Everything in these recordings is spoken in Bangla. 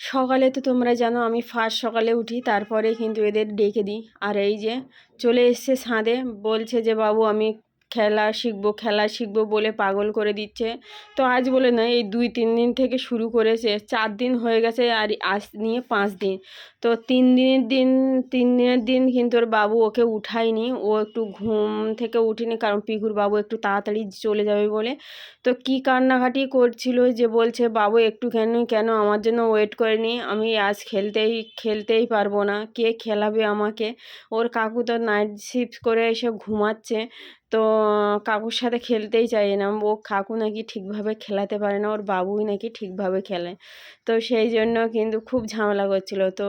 সকালে তো তোমরা জানো আমি ফার্স্ট সকালে উঠি, তারপরে কিন্তু এদের ডেকে দিই। আর এই যে চলে এসছে ছাদে, বলছে যে, বাবু, আমি খেলা শিখব খেলা শিখব বলে পাগল করে দিচ্ছে। তো আজ বলে না এই দুই, তিন দিন থেকে শুরু করেছে। চার দিন হয়ে গেছে আর আজ নিয়ে পাঁচ দিন। তো তিন দিনের দিন, তিন দিনের দিন কিন্তু ওর বাবু ওকে উঠায়নি। ও একটু ঘুম থেকে উঠিনি কারণ পিকুর বাবু একটু তাড়াতাড়ি চলে যাবে বলে। তো কি কান্নাকাটি করছিল যে বলছে, বাবু একটু কেন কেন আমার জন্য ওয়েট করেনি? আমি আজ খেলতেই খেলতেই পারব না। কে খেলাবে আমাকে? ওর কাকু তো নাইট শিফট করে এসে ঘুমাচ্ছে। তো কাকুর সাথে খেলতেই চাই না। ও কাকু নাকি ঠিকভাবে খেলাতে পারে না, ওর বাবুই নাকি ঠিকভাবে খেলে। তো সেই জন্য কিন্তু খুব ঝামেলা করছিল। তো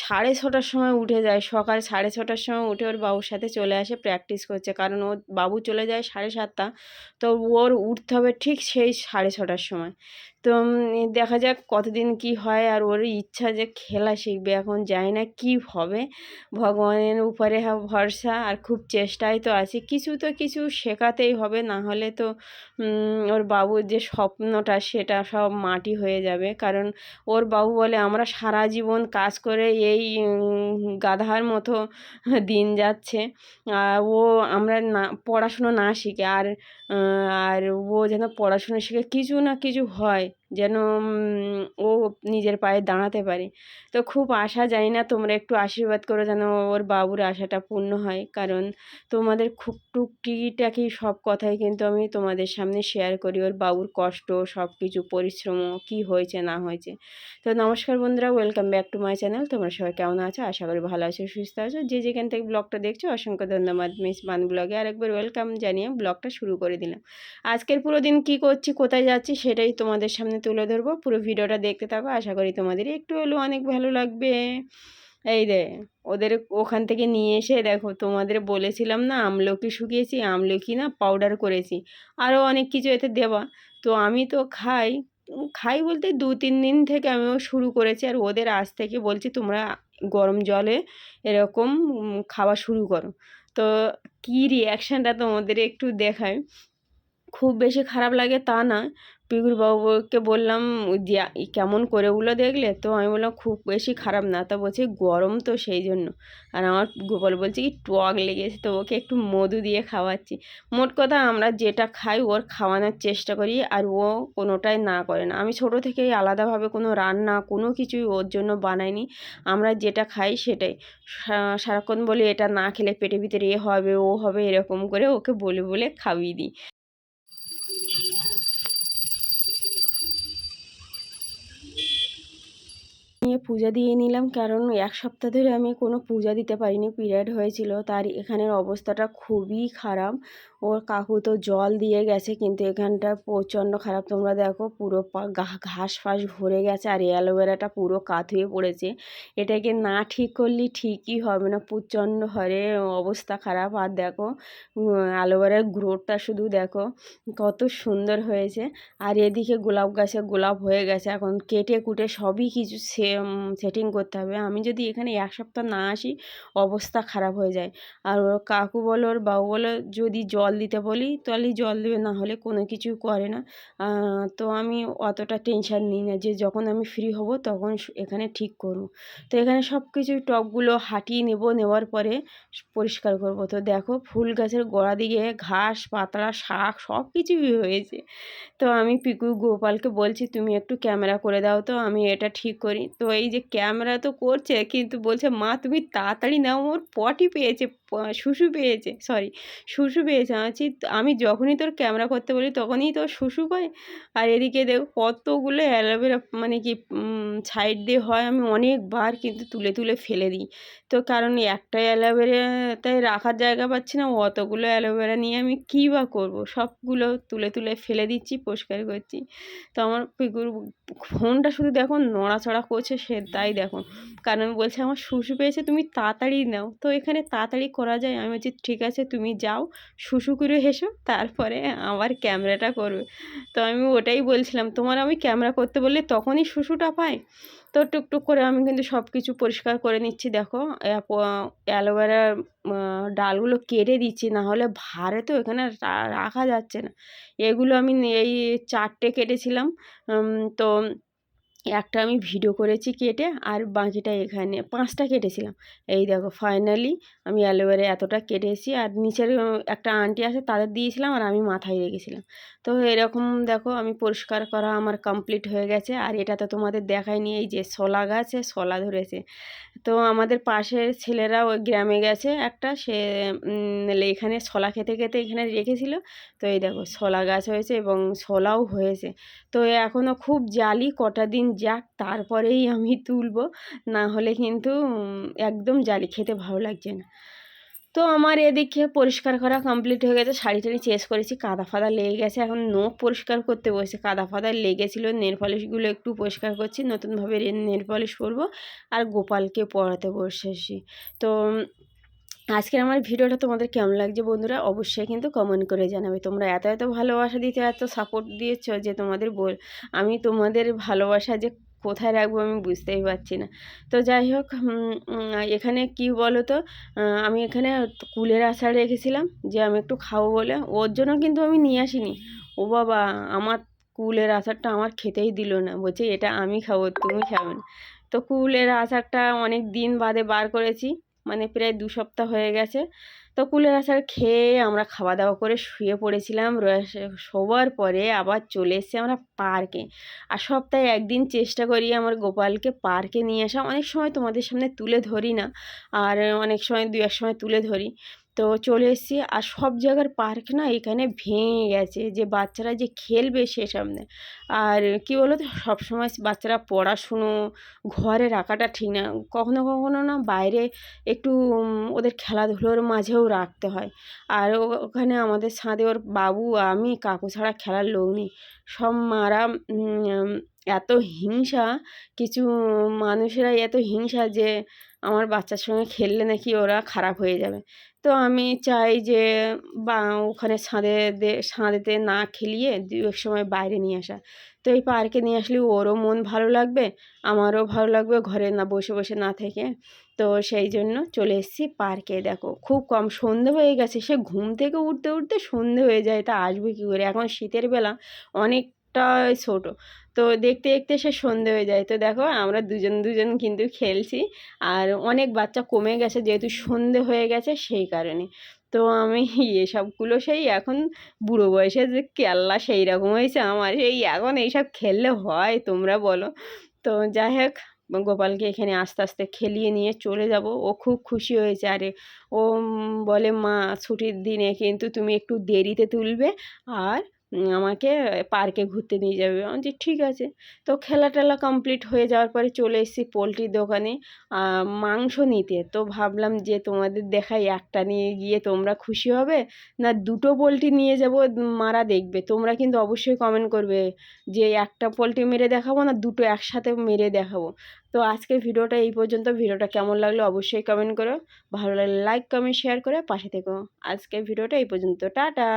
সাড়ে ছটার সময় উঠে যায়। সকাল সাড়ে ছটার সময় উঠে ওর বাবুর সাথে চলে আসে প্র্যাকটিস করছে। কারণ ওর বাবু চলে যায় সাড়ে সাতটা। তো ওর উঠতে হবে ঠিক সেই সাড়ে ছটার সময়। তো দেখা যাক কতদিন কি হয় আর ওর ইচ্ছা যে খেলা শিখবে, এখন জানি না কী হবে। ভগবানের উপরে ভরসা আর খুব চেষ্টায় তো আছি। কিছু তো কিছু শেখাতেই হবে, না হলে তো ওর বাবুর যে স্বপ্নটা সেটা সব মাটি হয়ে যাবে। কারণ ওর বাবু বলে, আমরা সারা জীবন কাজ করে এই গাধার মতো দিন যাচ্ছে। ও আমরা না, পড়াশুনো না শিখে, আর আর ও যেন পড়াশুনো শিখে, কিছু না কিছু হয়। like যেন ও নিজের পায়ে দাঁড়াতে পারে। তো খুব আশা জানি না, তোমরা একটু আশীর্বাদ করো যেন ওর বাবুর আশাটা পূর্ণ হয়। কারণ তোমাদের খুব টুকটিটাকি সব কথাই কিন্তু আমি তোমাদের সামনে শেয়ার করি। ওর বাবুর কষ্ট সব কিছু পরিশ্রম, কী হয়েছে, না হয়েছে। তো নমস্কার বন্ধুরা welcome back to my channel তোমরা সবাই কেমন আছো? আশা করি ভালো আছো, সুস্থ আছো। যে যেখান থেকে ব্লগটা দেখছ, অসংখ্য ধন্যবাদ মিস মান ব্লগে আরেকবার ওয়েলকাম জানিয়ে ব্লগটা শুরু করে দিলাম। আজকের পুরো দিন কী করছি, কোথায় যাচ্ছি, সেটাই তোমাদের সামনে তুলে ধরবো। পুরো ভিডিওটা দেখতে থাকো। আশা করি তোমাদের একটু হলেও অনেক ভালো লাগবে। এই রে ওদের ওখান থেকে নিয়ে এসে দেখো, তোমাদের বলেছিলাম না, আমলকি শুকিয়েছি, আমলকি না পাউডার করেছি। আরও অনেক কিছু এতে দেওয়া। তো আমি তো খাই খাই বলতে দু তিন দিন থেকে আমিও শুরু করেছি। আর ওদের আজ থেকে বলছি, তোমরা গরম জলে এরকম খাওয়া শুরু করো। তো কী রিয়াকশানটা তোমাদের একটু দেখায় খুব বেশি খারাপ লাগে তা না। পিকুর বাবুকে বললাম দিয়া কেমন করে ওগুলো দেখলে? তো আমি বললাম, খুব বেশি খারাপ না। তা বলছি, গরম তো সেই জন্য। আর আমার গোপাল বলছে, কি টক লেগেছে তো, ওকে একটু মধু দিয়ে খাওয়াচ্ছি। মোট কথা আমরা যেটা খাই, ওর খাওয়ানোর চেষ্টা করি, আর ও কোনোটাই না করে না। আমি ছোটো থেকেই আলাদাভাবে কোনো রান্না, কোনো কিছুই ওর জন্য বানাইনি। আমরা যেটা খাই সেটাই। সারাক্ষণ বলি, এটা না খেলে পেটের ভিতরে এ হবে, ও হবে, এরকম করে ওকে বলে বলে খাইয়ে দিই নিয়ে পূজা দিয়ে নিলাম। কারণ এক সপ্তাহ ধরে আমি কোনো পূজা দিতে পারিনি, পিরিয়ড হয়েছিল। তার এখানের অবস্থাটা খুবই খারাপ। ওর কাকু তো জল দিয়ে গেছে, কিন্তু এখানটা প্রচণ্ড খারাপ। তোমরা দেখো, পুরো ঘাস ফাস ভরে গেছে আর অ্যালোভেরাটা পুরো কাত হয়ে পড়েছে। এটাকে না ঠিক করলে ঠিকই হবে না। প্রচণ্ড হরে অবস্থা খারাপ। আর দেখো অ্যালোভেরার গ্রোথটা শুধু দেখো, কত সুন্দর হয়েছে। আর এদিকে গোলাপ গাছে গোলাপ হয়ে গেছে। এখন কেটে কুটে সবই কিছু সে সেটিং করতে হবে। আমি যদি এখানে এক সপ্তাহ না আসি, অবস্থা খারাপ হয়ে যায়। আর ওর কাকু বলো, ওর বাবু বলো, যদি জল দিতে বলি, তাহলে জল দেবে, না হলে কোনো কিছু করে না। তো আমি অতটা টেনশান নিই না যে যখন আমি ফ্রি হব, তখন এখানে ঠিক করব। তো এখানে সব কিছুই টবগুলো হাঁটিয়ে নেব, নেওয়ার পরে পরিষ্কার করব। তো দেখো, ফুল গাছের গোড়া দিকে ঘাস পাতলা শাক সব কিছুই হয়েছে। তো আমি পিকু গোপালকে বলছি, তুমি একটু ক্যামেরা করে দাও তো, আমি এটা ঠিক করি। তো এই যে ক্যামেরা তো করছে কিন্তু বলছে মা তুমি তাড়াতাড়ি নাও ওর পটি পেয়েছে। শুশু পেয়েছে সরি শুশু পেয়েছে। আছি আমি যখনই তোর ক্যামেরা করতে বলি, তখনই তোর শুশু পায় আর এদিকে দেখ, কতগুলো অ্যালোভেরা মানে কি সাইড দিয়ে হয়, আমি অনেকবার কিন্তু তুলে তুলে ফেলে দিই। তো কারণ একটা অ্যালোভেরাতে রাখার জায়গা পাচ্ছি না, অতগুলো অ্যালোভেরা নিয়ে আমি কী বা করব? সবগুলো তুলে তুলে ফেলে দিচ্ছি, পরিষ্কার করছি। তো আমার পিকুর ফোনটা শুধু দেখো, নড়াচড়া করছে, সে তাই দেখো। কারণ বলছে, আমার শুশু পেয়েছে, তুমি তাড়াতাড়ি নাও। তো এখানে তাড়াতাড়ি করা যায়? আমি বলছি, ঠিক আছে, তুমি যাও শুশু করে হেসো তারপরে আমার ক্যামেরাটা করবে। তো আমি ওটাই বলছিলাম, তোমার আমি ক্যামেরা করতে বললে তখনই শুশুটা পায়? তো টুকটুক করে আমি কিন্তু সব কিছু পরিষ্কার করে নিচ্ছি, দেখো অ্যালোভেরার ডালগুলো কেটে দিচ্ছি, না হলে ভারে তো এখানে রাখা যাচ্ছে না। এগুলো আমি এই চারটে কেটেছিলাম তো একটা আমি ভিডিও করেছি কেটে আর বাকিটা এখানে পাঁচটা কেটেছিলাম। এই দেখো ফাইনালি আমি অ্যালোভেরা এতটা কেটেছি আর নিচের একটা আন্টি আছে তাদের দিয়েছিলাম আর আমি মাথায় রেখেছিলাম। তো এরকম দেখো আমি পরিষ্কার করা আমার কমপ্লিট হয়ে গেছে আর এটা তো তোমাদের দেখায়নি, এই যে শলা গাছে শলা ধরেছে। তো আমাদের পাশের ছেলেরা ওই গ্রামে গেছে একটা, সে এখানে শলা খেতে খেতে এখানে রেখেছিল। তো এই দেখো শলা গাছ হয়েছে এবং শলাও হয়েছে। তো এখনও খুব জালি কটা দিন যাক, তারপরেই আমি তুলবো। না হলে কিন্তু একদম জালি খেতে ভালো লাগছে না। তো আমার এদিকে পরিষ্কার করা কমপ্লিট হয়ে গেছে। শাড়ি টাড়ি চেঞ্জ করেছি, কাদা ফাদা লেগে গেছে। এখন নখ পরিষ্কার করতে বসে কাদা ফাদা লেগেছিলো, নেল পলিশগুলো একটু পরিষ্কার করছি। নতুনভাবে নেল পলিশ করব। আর গোপালকে পড়াতে বসেছি। তো আজকের আমার ভিডিওটা তোমাদের কেমন লাগছে বন্ধুরা অবশ্যই কিন্তু কমেন্ট করে জানাবে। তোমরা এত এত ভালোবাসা দিতে, এত সাপোর্ট দিয়েছ যে তোমাদের বল, আমি তোমাদের ভালোবাসা যে কোথায় রাখব আমি বুঝতেই পারছি না। তো যাই হোক এখানে কি বলো তো আমি এখানে কুলের আচার রেখেছিলাম যে আমি একটু খাব বলে। ওর জন্য কিন্তু আমি নিয়ে আসিনি। ও বাবা, আমার কুলের আচারটা আমার খেতেই দিল না। বলছে, এটা আমি খাব, তুমি খাবে না। তো কুলের আচারটা অনেক দিন বাদে বার করেছি। মানে প্রায় দু সপ্তাহ হয়ে গেছে। তো কুলের আচার খেয়ে আমরা খাওয়া দাওয়া করে শুয়ে পড়েছিলাম। শোবার পরে আবার চলে এসেছি আমরা পার্কে। আর সপ্তাহে একদিন চেষ্টা করি আমার গোপালকে পার্কে নিয়ে আসা। অনেক সময় তোমাদের সামনে তুলে ধরি না। আর অনেক সময় দু এক সময় তুলে ধরি। তো চলে এসেছি আর সব জায়গার পার্ক না এখানে ভেঙে গেছে। যে বাচ্চারা যে খেলবে সে সামনে। আর কি বলো তো সবসময় বাচ্চারা পড়াশুনো, ঘরে রাখাটা ঠিক না। কখনো কখনো না বাইরে একটু ওদের খেলাধুলোর মাঝেও রাখতে হয়। আর ওখানে আমাদের ছাদে ওর বাবু, আমি কাকু ছাড়া খেলার লোক নেই। সব মারা এত হিংসা, কিছু মানুষেরাই এত হিংসা যে আমার বাচ্চার সঙ্গে খেললে নাকি ওরা খারাপ হয়ে যাবে। তো আমি চাই যে, বা ওখানে ছাদে ছাদেতে না খেলিয়ে দু এক সময় বাইরে নিয়ে আসা। তো এই পার্কে নিয়ে আসলে ওরও মন ভালো লাগবে, আমারও ভালো লাগবে ঘরে না বসে বসে না থেকে। তো সেই জন্য চলে এসেছি পার্কে। দেখো, খুব কম সন্ধে হয়ে গেছে, সে ঘুম থেকে উঠতে উঠতে সন্ধে হয়ে যায়, তা আসবে কী করে? এখন শীতের বেলা অনেকটা ছোটো, তো দেখতে দেখতে সে সন্ধে হয়ে যায়। তো দেখো, আমরা দুজন দুজন কিন্তু খেলছি, আর অনেক বাচ্চা কমে গেছে, যেহেতু সন্ধে হয়ে গেছে, সেই কারণে। তো আমি এসবগুলো সেই এখন বুড়ো বয়সে যে কেল্লা সেই রকম হয়েছে আমার এই এখন এইসব খেললে হয়, তোমরা বলো। তো যাই হোক, গোপালকে এখানে আস্তে আস্তে খেলিয়ে নিয়ে চলে যাব। ও খুব খুশি হয়েছে। আরে, ও বলে, মা, ছুটির দিনে কিন্তু তুমি একটু দেরিতে তুলবে, আর আমাকে পার্কে ঘুরতে নিয়ে যাবে। আমি বলছি, ঠিক আছে। তো খেলা টেলা কমপ্লিট হয়ে যাওয়ার পরে চলে এসেছি পোলট্রির দোকানে মাংস নিতে। তো ভাবলাম যে তোমাদের দেখাই, একটা নিয়ে গিয়ে তোমরা খুশি হবে না দুটো পোলট্রি নিয়ে যাব, মারা দেখবে। তোমরা কিন্তু অবশ্যই কমেন্ট করবে যে একটা পোলট্রি মেরে দেখাবো না দুটো একসাথে মেরে দেখাবো। তো আজকের ভিডিওটা এই পর্যন্ত। ভিডিওটা কেমন লাগল অবশ্যই কমেন্ট করো। ভালো লাগলে লাইক কমেন্ট শেয়ার করে পাশে থেকো। আজকের ভিডিওটা এই পর্যন্ত। টাটা!